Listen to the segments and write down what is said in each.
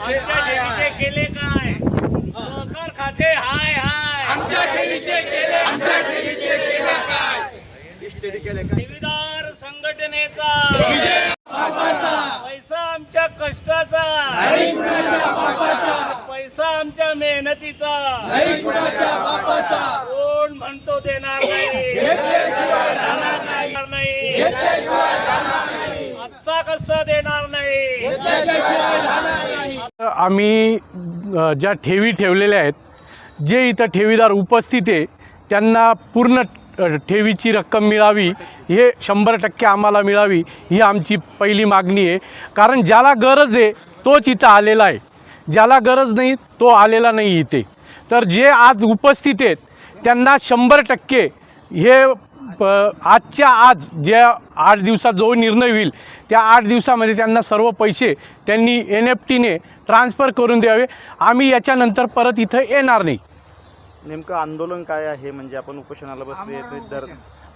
आमच्या ठेवीचे केले काय? सहकार खाते हाय हाय. आमच्या ठेवीचे केले आमच्या ठेवीचे केले काय? ठेवीदार संघटनेचा. पैसा आमच्या कष्टाचा. पैसा आमच्या मेहनतीचा. कोण म्हणतो देणार नाही. देणार नाही. असा कसा देणार नाही आम्ही ज्या ठेवी ठेवलेल्या आहेत जे इथं ठेवीदार उपस्थित आहे त्यांना पूर्ण ठेवीची रक्कम मिळावी हे शंभर टक्के आम्हाला मिळावी ही आमची पहिली मागणी आहे. कारण ज्याला गरज आहे तोच इथं आलेला आहे. ज्याला गरज नाही तो आलेला नाही इथे. तर जे आज उपस्थित आहेत त्यांना शंभर टक्के हे प आजच्या आज जे आठ दिवसात जो निर्णय होईल त्या आठ दिवसामध्ये त्यांना सर्व पैसे त्यांनी एन एफ टीने ट्रान्सफर करून द्यावे. आम्ही याच्यानंतर परत इथं येणार नाही. नेमकं आंदोलन काय आहे? म्हणजे आपण उपोषणाला बसले दर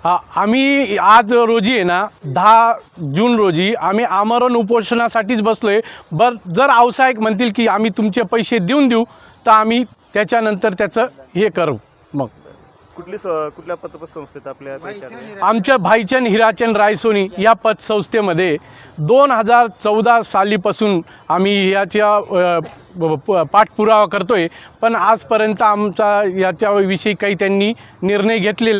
हा आम्ही आज रोजी आहे ना दहा जून रोजी आम्ही आमरण उपोषणासाठीच बसलो आहे बर जर व्यावसायिक म्हणतील की आम्ही तुमचे पैसे देऊन देऊ तर आम्ही त्याच्यानंतर त्याचं हे करू. मग. कुठली स- कुठल्या पतसंस्थेत आपल्या? आमच्या भाईचंद हिराचंद रायसोनी या पतसंस्थेमध्ये दोन हजार चौदा सालीपासून आम्ही याच्या अ, प- प- पाठपुरावा करतो आहे पण आजपर्यंत आमचा याच्याविषयी काही त्यांनी निर्णय घेतलेले